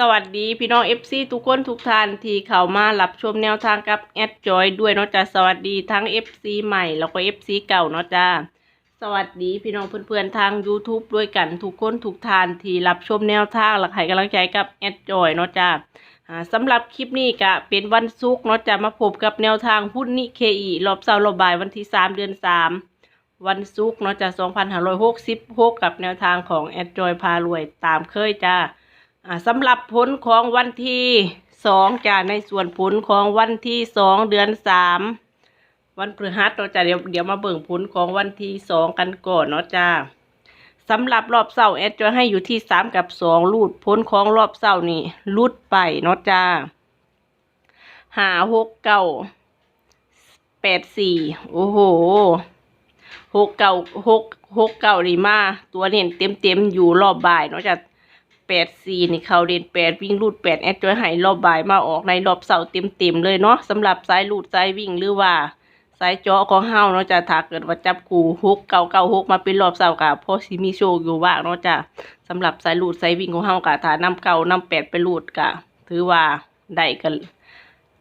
สวัสดีพี่น้อง FC ทุกคนทุกท่านที่เข้ามารับชมแนวทางกับแอดจอยด้วยเนาะจ้าสวัสดีทั้ง FC ใหม่แล้วก็ FC เก่าเนาะจ้าสวัสดีพี่น้องเพื่อนๆทาง YouTube ด้วยกันทุกคนทุกท่านที่รับชมแนวทางและให้กำลังใจกับแอดจอยเนาะจ้าอ่าสำหรับคลิปนี้ก็เป็นวันศุกร์เนาะจ้ามาพบกับแนวทางหุ้นนิเคอีรอบเสาร์รอบบ่ายวันที่3เดือน3วันศุกร์เนาะจ้า2566กับแนวทางของแอดจอยพารวยตามเคยจ้า สำหรับผลของวันที่สองจ้าในส่วนผลของวันที่สองเดือนสามวันพฤหัสเราจะเดี๋ยวเดี๋ยวมาเบิ่งผลของวันที่สองกันก่อนเนาะจ้าสำหรับรอบเสาร์แอดจะให้อยู่ที่สามกับสองรูดผลของรอบเสาร์นี่รูดไปเนาะจ้าหาหกเก้าแปดสี่โอ้โหหกเก้าหกหกเก้าดีมา ตัวเน้นเต็มเต็มอยู่รอบบ่ายเนาะจ้า แปดสี่นี่เขาเรียนแปดวิ่งรูดแปดแอดจอยให้รอบบ่ายมาออกในรอบเสาร์เต็มๆเลยเนาะสำหรับสายรูดสายวิ่งหรือว่าสายจาะของเฮาเนาะจะถ้าเกิดว่าจับคู่ฮกเก่าเก่าฮุกมาเป็นรอบเสาร์กับพอสิมีโชคอยู่ว่างเนาะจ้ะสำหรับสายรูดสายวิ่งของเฮากะถ้านำเก่านำแปดไปรูดกะ ถือว่าได้กัน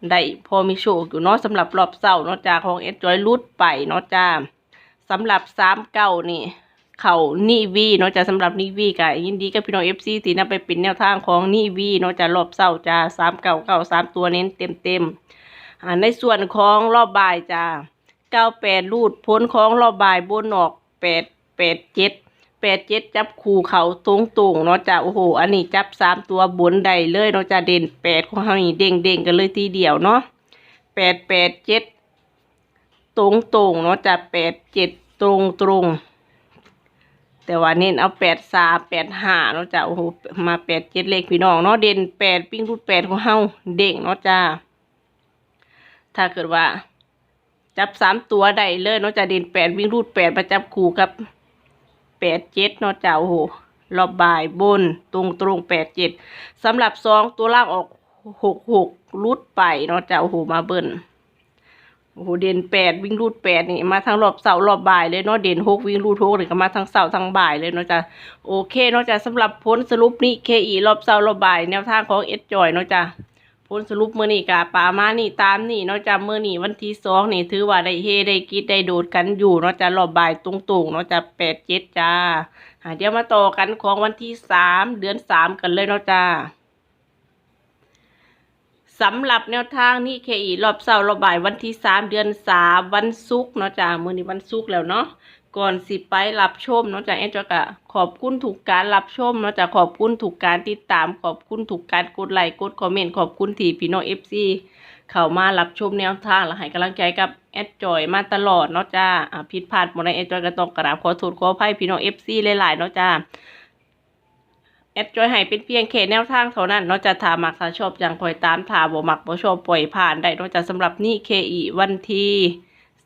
ได้พอมีโชคอยู่เนาะสำหรับรอบเสาร์เนาะจ้ะของแอดจอยรูดไปเนาะจ้ะสำหรับสามเก้านี่ เขานีวีเนาะจะสำหรับนีวีกะยินดีกับพี่น้องเอฟซีที่นำไปเป็นแนวทางของนีวีเนาะจะรอบเศร้าจะสามเก่าเก่าสามตัวเน้นเต็มเต็มอ่าในส่วนของรอบบ่ายจะเก้าแปดรูดพ้นของรอบบ่ายบนออกแปดแปดเจ็ดแปดเจ็ดจับคู่เขาตรงตรงเนาะจะโอ้โหอันนี้จับสามตัวบนใดเลยเนาะจะเด่นแปดของเขานี่เด้งเด้งกันเลยทีเดียวเนาะแปดแปดเจ็ดตรงตรงเนาะจะแปดเจ็ดตรงตรง แต่ว่าเน้นเอาแปดสามแปดห้าเนาะจ้ะโอ้โหมาแปดเจ็ดเลขพี่น้องเนาะเด่นแปดปิ้งรูดแปดของเฮาเด้งเนาะจ้าถ้าเกิดว่า จับสามตัวได้เลยเนาะจ้ะเด่นแปดวิ่งรูดแปดมาจับคู่กับแปดเจ็ดเนาะจ้ะโอ้โหรอบบ่ายบนตรงตรงแปดเจ็ดสำหรับสองตัวล่างออกหกหกรูดไปเนาะจ้ะโอ้โหมาเบิ้ล โอ้โหเด่นแปดวิ่งรูดแปดนี่มาทั้งรอบเสาร์รอบบ่ายเลยเนาะเด่นหกวิ่งรูดหกนี่ก็มาทั้งเสาร์ทั้งบ่ายเลยเนาะจ้ะโอเคเนาะจ้ะสำหรับผลสรุปนี้เคอีรอบเสาร์รอบบ่ายแนวทางของเอสจอยเนาะจ้ะผลสรุปเมื้อนี้กะปามานี่ตามนี่เนาะจ้ะเมื้อนี้วันที่สองนี่ถือว่าได้เฮได้กิดได้โดดกันอยู่เนาะจ้ะรอบบ่ายตรงๆเนาะจ้ะแปดเจ็ดจ้าอ่าเดี๋ยวมาต่อกันของวันที่สามเดือนสามกันเลยเนาะจ้า สำหรับแนวทางนี่เคอีรอบเสาร์รอบบ่ายวันที่สามเดือนสามวันศุกร์เนาะจ้ามื้อนี้วันศุกร์แล้วเนาะก่อนสิไปรับชมเนาะจ้าแอนจอยกะขอบคุณถูกการรับชมเนาะจ้าขอบคุณถูกการติดตาม ขอบคุณถูกการกดไลค์กดคอมเมนต์ขอบคุณที่พี่น้องเอฟซีเข้ามารับชมแนวทางและให้กำลังใจกับแอดจอยมาตลอดเนาะจ้าอ่าผิดพลาดหมดในแอดจอยก็ต้องกราบขอโทษขออภัยพี่น้องเอฟซีหลายๆเนาะจ้า แอดจอยให้เป็นเพียงแค่แนวทางเท่านั้นเนอกจากถามักถ้าชอบอย่างคอยตามถาบ่มักบ่ชอบปล่อยผ่านได้นอกจากสำหรับนี่เคอีวันที่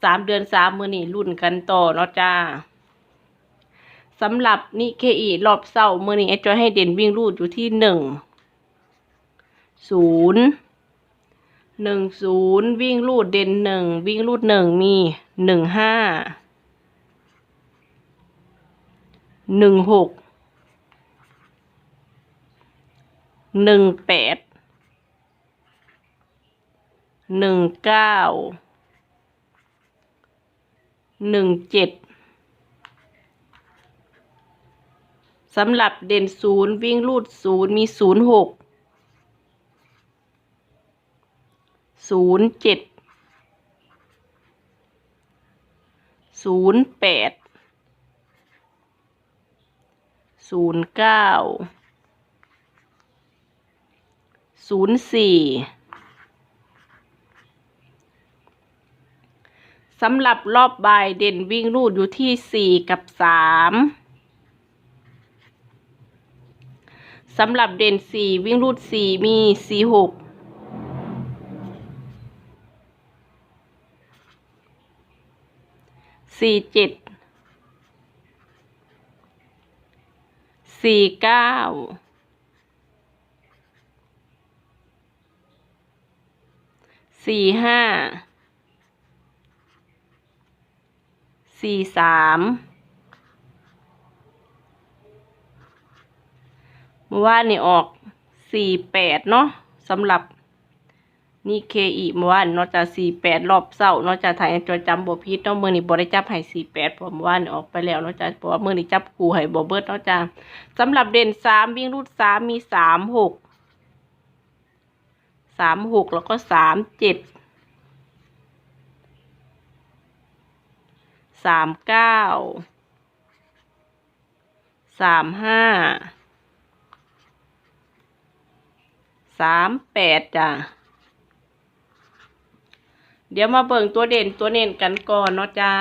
สามเดือนสามมือนี้รุ่นกันต่อเนาะจ้าสำหรับนี่เคอีรอบเศร้ามือนี้แอดจอยให้เด่นวิ่งรูดอยู่ที่หนึ่งศูนย์หนึ่งศูนย์วิ่งรูดเด่นหนึ่งวิ่งรูดหนึ่งมีหนึ่งห้าหนึ่งหก หนึ่งแปดหนึ่งเก้าหนึ่งเจ็ดสำหรับเด่นศูนย์วิ่งรูดศูนย์มีศูนย์หกศูนย์เจ็ดศูนย์แปดศูนย์เก้า ศูนย์สี่สำหรับรอบบ่ายเด่นวิ่งรูดอยู่ที่สี่กับสามสำหรับเด่นสี่วิ่งรูดสี่มีสี่หกสี่เจ็ดสี่เก้า สี่ห้า สี่สามเมื่อวานนี่ออกสี่แปดเนาะสำหรับนี่เคอีเมื่อวานเนาะจะสี่แปดรอบเศร้าเนาะจะถ่ายจอยจำบ่ผิดเนาะมื้อนี้บ่ได้จับให้สี่แปดเพราะเมื่อวานออกไปแล้วเนาะจ้ะเพราะว่ามื้อนี้จับคู่ให้บ่เบิดเนาะจ้ะสำหรับเด่นสามวิ่งรูดสามมีสามหก สามหกแล้วก็สามเจ็ดสามเก้าสามห้าสามแปดจ้ะ เดี๋ยวมาเบิ่งตัวเด่นตัวเน้นกันก่อนเนาะจ้า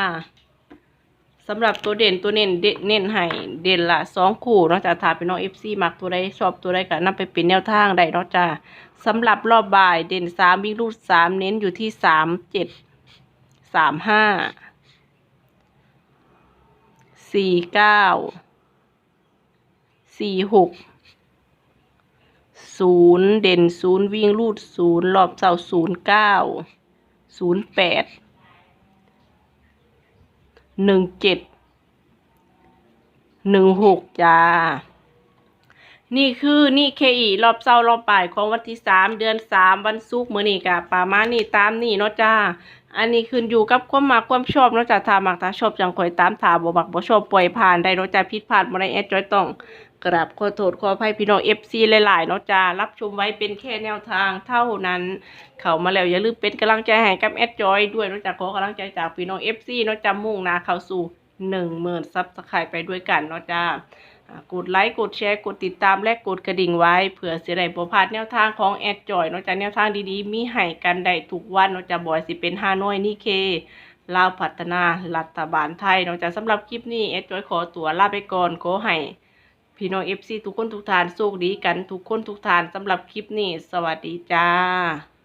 สำหรับตัวเด่นตัวเน้นเด่นเน้นให้เด่นละสองคู่เนาะจ้าถ้าเป็นน้องเอฟซีมักตัวใดชอบตัวใดก็นำไปเป็นแนวทางได้เนาะจ้าสำหรับรอบบ่ายเด่นสามวิ่งรูดสามเน้นอยู่ที่สามเจ็ดสามห้าสี่เก้าสี่หกศูนย์เด่นศูนย์วิ่งรูดศูนย์รอบเสาศูนย์เก้าศูนย์แปด หนึ่งเจ็ดหนึ่งหกจ้า นี่คือนี่เคอีรอบเศร้ารอบบ่ายของวันที่สามเดือนสามวันศุกร์มื้อนี้กะประมาณนี้ตามนี่เนาะจ้า อันนี้ขึ้นอยู่กับความมักความชอบเนาะจ้าถ้ามักถ้าชอบจังคอยตามถ้าบ่มักบ่ชอบปล่อยผ่านได้เนาะจ้าผิดพลาดบ่ได้แอดจอยต้อง กราบขอโทษขออภัยพี่น้อง FC หลาย ๆ เนาะจ้ารับชมไว้เป็นแค่แนวทางเท่านั้น เข้ามาแล้วอย่าลืมเป็นกำลังใจให้กับแอดจอยด้วยเนอกจาขอกำลังใจจากพี่น้อง FC เนาะจ้ามุ่งนาเข้าสู่หนึ่งหมื่นซับสไครต์ไปด้วยกันเนาะจ้ากดไลค์กดแชร์กดติดตามและกดกระดิ่งไว้เผื่อเสียได้บ่พลาดแนวทางของแอดจอยเนาะจ้าแนวทางดีๆ มีให้กันได้ทุกวันเนาะจ้าบ่อยสิเป็นฮาน้อยนี่เคลาวพัฒนารัฐบาลไทยเนาะจ้าสำหรับคลิปนี้แอดจอยขอตัวลาไปก่อนขอให้ พี่น้องเอฟซีทุกคนทุกทานโชคดีกันทุกคนทุกทานสำหรับคลิปนี้ สวัสดีจ้า